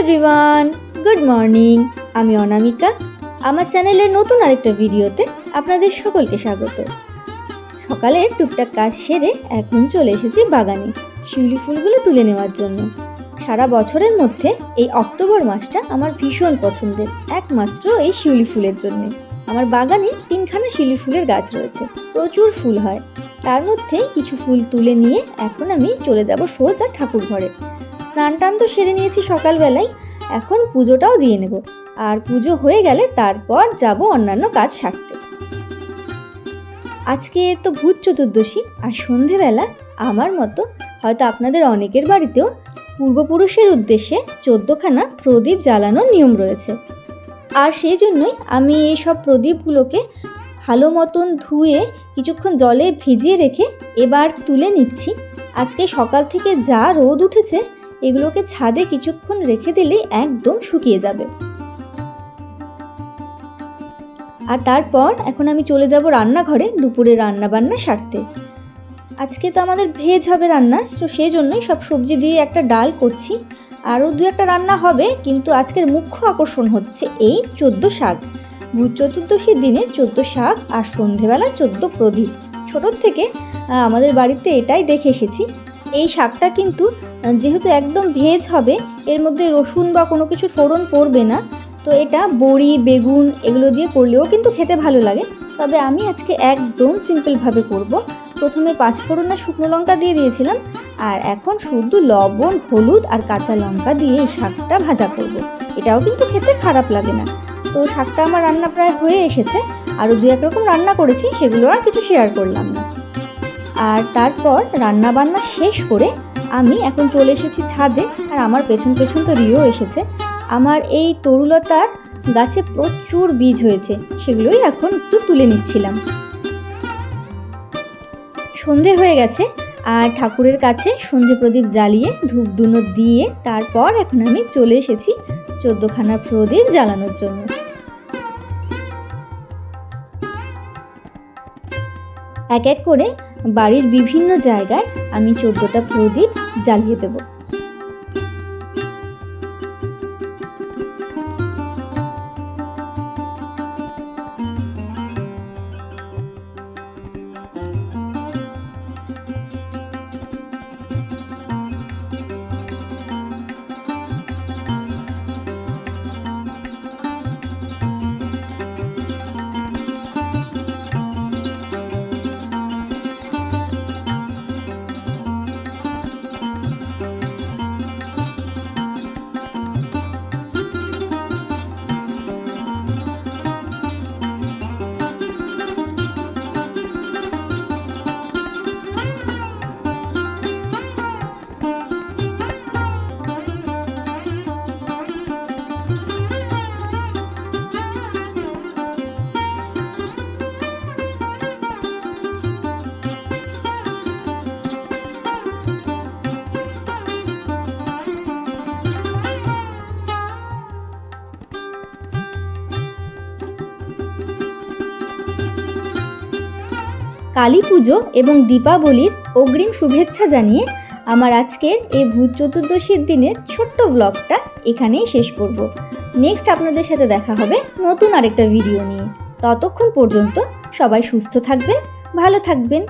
Everyone, good morning. আমি অনামিকা। আমার চ্যানেলে নতুন আরেকটা ভিডিওতে আপনাদের সকলকে স্বাগত। সকালে টুকটাক কাজ সেরে এখন চলে এসেছি বাগানে শিউলি ফুলগুলো তুলে নেওয়ার জন্য। সারা বছরের মধ্যে এই অক্টোবর মাসটা আমার ভীষণ পছন্দের, একমাত্র এই শিউলি ফুলের জন্য। আমার বাগানে তিনখানা শিউলি ফুলের গাছ রয়েছে, প্রচুর ফুল হয়। তার মধ্যে কিছু ফুল তুলে নিয়ে এখন আমি চলে যাব সোজা ঠাকুর ঘরে স্নান টান তো সেরে নিয়েছি সকালবেলায়। এখন পুজোটাও দিয়ে নেব। আর পুজো হয়ে গেলে তারপর যাব অন্যান্য কাজ সারতে। আজকে তো ভূত চতুর্দশী, আর সন্ধেবেলা আমার মতো হয়তো আপনাদের অনেকের বাড়িতেও পূর্বপুরুষের উদ্দেশ্যে চোদ্দোখানা প্রদীপ জ্বালানোর নিয়ম রয়েছে। আর সেই জন্যই আমি এই সব প্রদীপগুলোকে ভালো মতন ধুয়ে, কিছুক্ষণ জলে ভিজিয়ে রেখে এবার তুলে নিচ্ছি। আজকে সকাল থেকে যা রোদ উঠেছে এগুলোকে ছাদে কিছুক্ষণ রেখে দিলেই একদম শুকিয়ে যাবে। আর তারপর এখন আমি চলে যাব রান্নাঘরে দুপুরে রান্না বান্না সারতে। আজকে তো আমাদের ভেজ হবে রান্না, তো সেই জন্যই সব সবজি দিয়ে একটা ডাল করছি। আরও দু একটা রান্না হবে, কিন্তু আজকের মুখ্য আকর্ষণ হচ্ছে এই চোদ্দ শাক। চতুর্দশীর দিনে চোদ্দ শাক আর সন্ধেবেলা চোদ্দ প্রদীপ। ছোটোর থেকে আমাদের বাড়িতে এটাই দেখে এসেছি। এই শাকটা কিন্তু যেহেতু একদম ভেজ হবে, এর মধ্যে রসুন বা কোনো কিছু ফোড়ন পড়বে না। তো এটা বড়ি, বেগুন এগুলো দিয়ে করলেও কিন্তু খেতে ভালো লাগে। তবে আমি আজকে একদম সিম্পলভাবে করব। প্রথমে পাঁচফোড়ন আর শুকনো লঙ্কা দিয়ে দিয়েছিলাম। আর এখন শুধু লবণ, হলুদ আর কাঁচা লঙ্কা দিয়ে এই শাকটা ভাজা করব। এটাও কিন্তু খেতে খারাপ লাগে না। তো শাকটা আমার রান্না প্রায় হয়ে এসেছে। আরও দু এক রকম রান্না করেছি, সেগুলো আর কিছু শেয়ার করলাম না। আর তারপর রান্না বান্না শেষ করে আমি এখন চলে এসেছি ছাদে, আর আমার পেছন পেছন তো রিও এসেছে। আমার এই তরুলতার গাছে প্রচুর বীজ হয়েছে, সেগুলোই এখন একটু তুলে নিচ্ছিলাম। সন্ধে হয়ে গেছে, আর ঠাকুরের কাছে সন্ধে প্রদীপ জ্বালিয়ে, ধূপ ধুনো দিয়ে তারপর এখন আমি চলে এসেছি চোদ্দখানা প্রদীপ জ্বালানোর জন্য। এক এক করে বাড়ির বিভিন্ন জায়গায় আমি চোদ্দোটা প্রদীপ জ্বালিয়ে দেবো। কালী পুজো এবং দীপাবলির অগ্রিম শুভেচ্ছা জানিয়ে আমার আজকের এই ভূত চতুর্দশীর দিনের ছোট্ট ব্লগটা এখানেই শেষ করব। নেক্সট আপনাদের সাথে দেখা হবে নতুন আরেকটা ভিডিও নিয়ে। ততক্ষণ পর্যন্ত সবাই সুস্থ থাকবেন, ভালো থাকবেন।